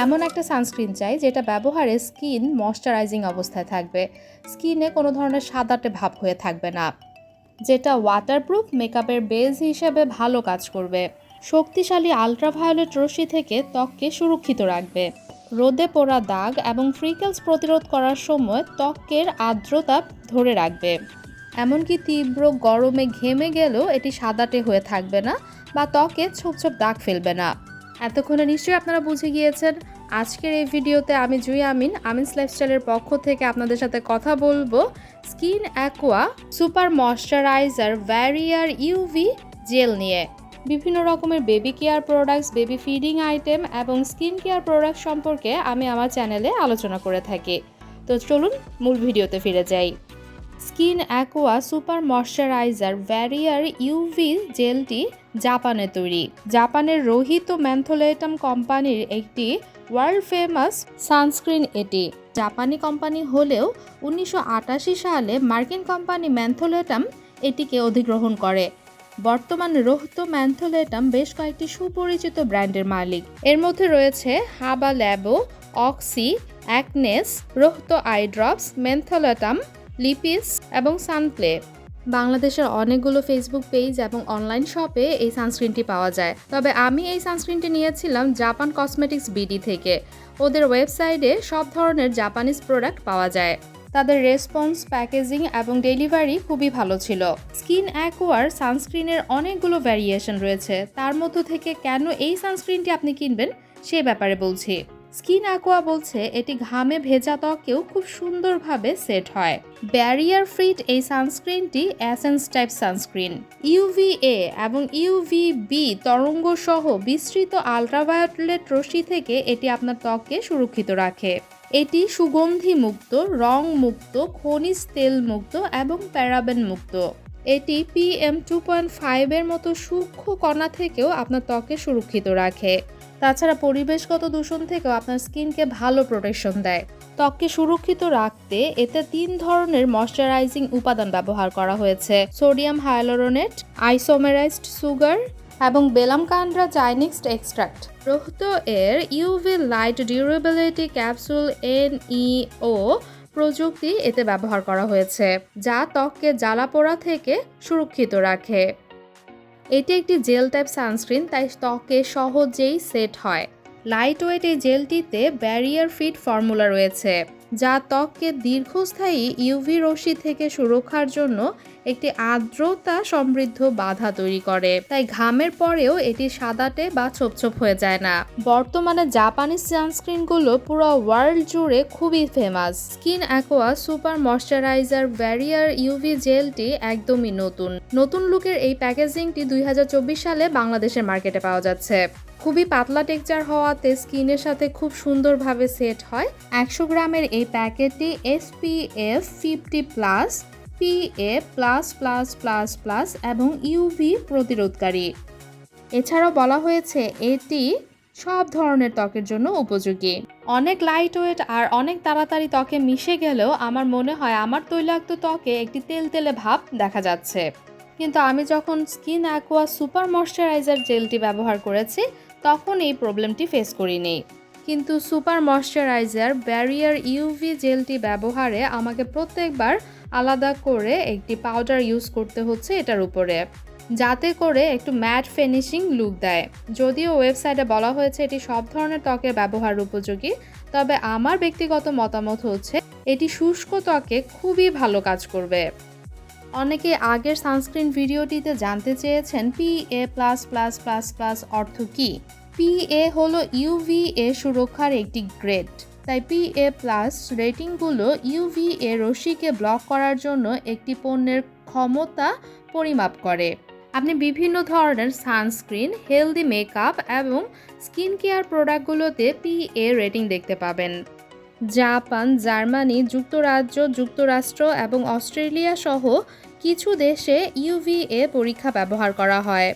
এমন একটা সানস্ক্রিন চাই যেটা ব্যবহারে স্কিন ময়শ্চারাইজিং অবস্থায় থাকবে। স্কিনে কোনো ধরনের সাদাটে ভাব হয়ে থাকবে না, যেটা ওয়াটারপ্রুফ মেকআপের বেজ হিসেবে ভালো কাজ করবে। শক্তিশালী আলট্রাভায়োলেট রশ্মি থেকে ত্বককে সুরক্ষিত রাখবে। রোদে পোড়া দাগ এবং ফ্রিকেলস প্রতিরোধ করার সময় ত্বকের আর্দ্রতা ধরে রাখবে। এমনকি তীব্র গরমে ঘেমে গেলেও এটি সাদাটে হয়ে থাকবে না বা ত্বকে ছোপ ছোপ দাগ ফেলবে না। এতক্ষণে নিশ্চয়ই আপনারা বুঝে গিয়েছেন, আজকের এই ভিডিওতে আমি জুই আমিন, আমিনস লাইফস্টাইলের পক্ষ থেকে আপনাদের সাথে কথা বলব। Skin Aqua super moisturizer barrier UV gel নিয়ে। বিভিন্ন রকমের baby care products, baby feeding item এবং স্কিন কেয়ার প্রোডাক্ট সম্পর্কে আমি আমার চ্যানেলে আলোচনা করে থাকি। তো চলুন মূল ভিডিওতে ফিরে যাই। Skin Aqua super moisturizer barrier UV জেলটি জাপানে তৈরি। জাপানের রোহিত ম্যান্থোলেটাম কোম্পানির একটি ওয়ার্ল্ড ফেমাস সানস্ক্রিন এটি। জাপানি কোম্পানি হলেও উনিশশো আটাশি সালে মার্কিন কোম্পানি ম্যান্থোলেটাম এটিকে অধিগ্রহণ করে। বর্তমানে রোহিত ম্যান্থোলেটাম বেশ কয়েকটি সুপরিচিত ব্র্যান্ডের মালিক। এর মধ্যে রয়েছে Hada Labo, Oxy, Acnes, Rohto eye drops Mentholatum Lipi's এবং সানপ্লে। বাংলাদেশের অনেকগুলো ফেসবুক পেজ এবং অনলাইন শপে এই সানস্ক্রিনটি পাওয়া যায়। তবে আমি এই সানস্ক্রিনটি নিয়েছিলাম জাপান কসমেটিক্স বিডি থেকে। ওদের ওয়েবসাইটে সব ধরনের জাপানিজ প্রোডাক্ট পাওয়া যায়। তাদের রেসপন্স প্যাকেজিং এবং ডেলিভারি খুবই ভালো ছিল। স্কিন অ্যাকোয়ার সানস্ক্রিনের অনেকগুলো ভ্যারিয়েশন রয়েছে। তার মধ্য থেকে কেন এই সানস্ক্রিনটি আপনি কিনবেন সে ব্যাপারে বলছি। স্কিন অ্যাকোয়া বলছে, এটি ঘামে ভেজা ত্বকেও খুব সুন্দরভাবে সেট হয়। ব্যারিয়ার ফ্রিট এই সানস্ক্রিনটি অ্যাসেন্স টাইপ সানস্ক্রিন। ইউভিএ এবং ইউভিবি তরঙ্গ সহ বিস্তৃত আলট্রাভায়োলেট রশ্মি থেকে এটি আপনার ত্বককে সুরক্ষিত রাখে। এটি সুগন্ধি মুক্ত রং মুক্ত খনিজ তেল মুক্ত এবং প্যারাবেন মুক্ত এটি পিএম টু পয়েন্ট ফাইভের মতো সূক্ষ্ম কণা থেকেও আপনার ত্বকে সুরক্ষিত রাখে। তাছাড়া পরিবেশগত দূষণ থেকেও আপনার স্কিনকে ভালো প্রোটেকশন দেয়। ত্বককে সুরক্ষিত রাখতে এতে তিন ধরনের ময়শ্চারাইজিং উপাদান ব্যবহার করা হয়েছে। সোডিয়াম হায়ালোরোনেট আইসোমেরাইজড সুগার এবং বেলাম কান্ড্রা চাইনিক্সড এক্সট্রাক্ট রোহত এর ইউভি লাইট ডিউরেবিলিটি ক্যাপসুল এন এনইও প্রযুক্তি এতে ব্যবহার করা হয়েছে, যা ত্বককে জ্বালা পোড়া থেকে সুরক্ষিত রাখে। এটি একটি জেল টাইপ সানস্ক্রিন, তাই ত্বকে সহজেই সেট হয়। লাইট ওয়েট এই জেলটিতে ব্যারিয়ার ফিট ফর্মুলা রয়েছে। যা ত্বককে দীর্ঘস্থায়ী ইউভি রশ্মি থেকে সুরক্ষার জন্য একটি আর্দ্রতা সমৃদ্ধ বাধা তৈরি করে। তাই ঘামের পরেও এটি সাদাটে বা ছোপছোপ হয়ে যায় না। বর্তমানে জাপানিজ সানস্ক্রিনগুলো পুরো ওয়ার্ল্ড জুড়ে খুবই famous Skin Aqua super moisturizer barrier UV জেলটি একদমই নতুন। নতুন লুকের এই প্যাকেজিংটি দুই হাজার চব্বিশ সালে বাংলাদেশের মার্কেটে পাওয়া যাচ্ছে। খুবই পাতলা টেক্সচার হওয়াতে স্কিনের সাথে খুব সুন্দরভাবে সেট হয়। একশো গ্রামের এই প্যাকেটটি SPF fifty plus, PA plus plus plus plus এবং ইউভি প্রতিরোধকারী। এছাড়াও বলা হয়েছে এটি সব ধরনের ত্বকের জন্য উপযোগী। অনেক লাইট ওয়েট আর অনেক তাড়াতাড়ি ত্বকে মিশে গেলেও আমার মনে হয় আমার তৈলাক্ত ত্বকে একটি তেলতেলে ভাব দেখা যাচ্ছে। কিন্তু আমি যখন স্কিন অ্যাকোয়া সুপার ময়শ্চারাইজার জেলটি ব্যবহার করেছি, তখন এই প্রবলেমটি ফেস করিনি। কিন্তু সুপার ময়শ্চারাইজার ব্যারিয়ার ইউভি জেলটি ব্যবহারে আমাকে প্রত্যেকবার আলাদা করে একটি পাউডার ইউজ করতে হচ্ছে এটার উপরে, যাতে করে একটু ম্যাট ফিনিশিং লুক দেয়। যদিও ওয়েবসাইটে বলা হয়েছে এটি সব ধরনের ত্বকের ব্যবহার উপযোগী, তবে আমার ব্যক্তিগত মতামত হচ্ছে এটি শুষ্ক ত্বকে খুবই ভালো কাজ করবে। অনেকে আগের সানস্ক্রিন ভিডিওটিতে জানতে চেয়েছেন P A plus plus plus plus অর্থ কী। পি এ হলো ইউভিএ সুরক্ষার একটি গ্রেড তাই পি এ প্লাস রেটিংগুলো ইউভিএ রশ্মিকে ব্লক করার জন্য একটি পণ্যের ক্ষমতা পরিমাপ করে। আপনি বিভিন্ন ধরনের সানস্ক্রিন হেলদি মেকআপ এবং স্কিন কেয়ার প্রোডাক্টগুলোতে পি এ রেটিং দেখতে পাবেন। জাপান, জার্মানি, যুক্তরাজ্য, যুক্তরাষ্ট্র এবং অস্ট্রেলিয়া সহ কিছু দেশে ইউভিএ পরীক্ষা ব্যবহার করা হয়।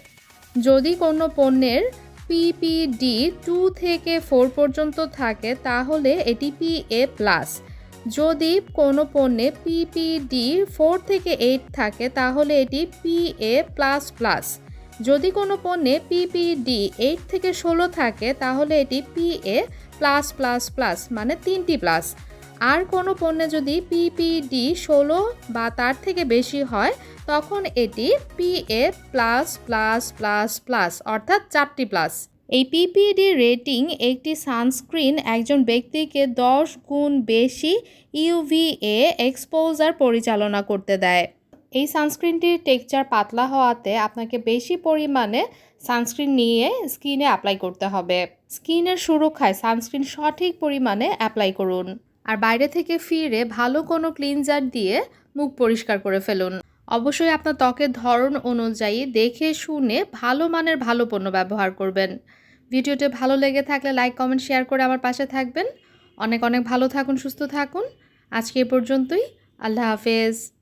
যদি কোনো পণ্যের পিপিডি টু থেকে ফোর পর্যন্ত থাকে, তাহলে এটি পিএ প্লাস যদি কোনো পণ্যে পিপিডি ফোর থেকে এইট থাকে, তাহলে এটি পিএ প্লাস প্লাস যদি কোনো পণ্যে পিপিডি এইট থেকে ষোলো থাকে, তাহলে এটি পিএ প্লাস প্লাস প্লাস মানে তিনটি প্লাস আর কোনো পণ্যে যদি পিপিডি ষোলো বা তার থেকে বেশি হয়, তখন এটি PA plus plus plus plus অর্থাৎ চারটি প্লাস এই পিপিডি রেটিং একটি সানস্ক্রিন একজন ব্যক্তিকে দশ গুণ বেশি ইউভিএ এক্সপোজার পরিচালনা করতে দেয়। এই সানস্ক্রিনটির টেক্সচার পাতলা হওয়াতে আপনাকে বেশি পরিমাণে সানস্ক্রিন নিয়ে স্কিনে অ্যাপ্লাই করতে হবে। স্কিনের সুরক্ষায় সানস্ক্রিন সঠিক পরিমাণে অ্যাপ্লাই করুন। আর বাইরে থেকে ফিরে ভালো কোনো ক্লিনজার দিয়ে মুখ পরিষ্কার করে ফেলুন। অবশ্যই আপনার ত্বকের ধরন অনুযায়ী দেখে শুনে ভালো মানের ভালো পণ্য ব্যবহার করবেন। ভিডিওটি ভালো লেগে থাকলে লাইক, কমেন্ট, শেয়ার করে আমার পাশে থাকবেন। অনেক অনেক ভালো থাকুন, সুস্থ থাকুন। আজকে এ পর্যন্তই। আল্লাহ হাফেজ।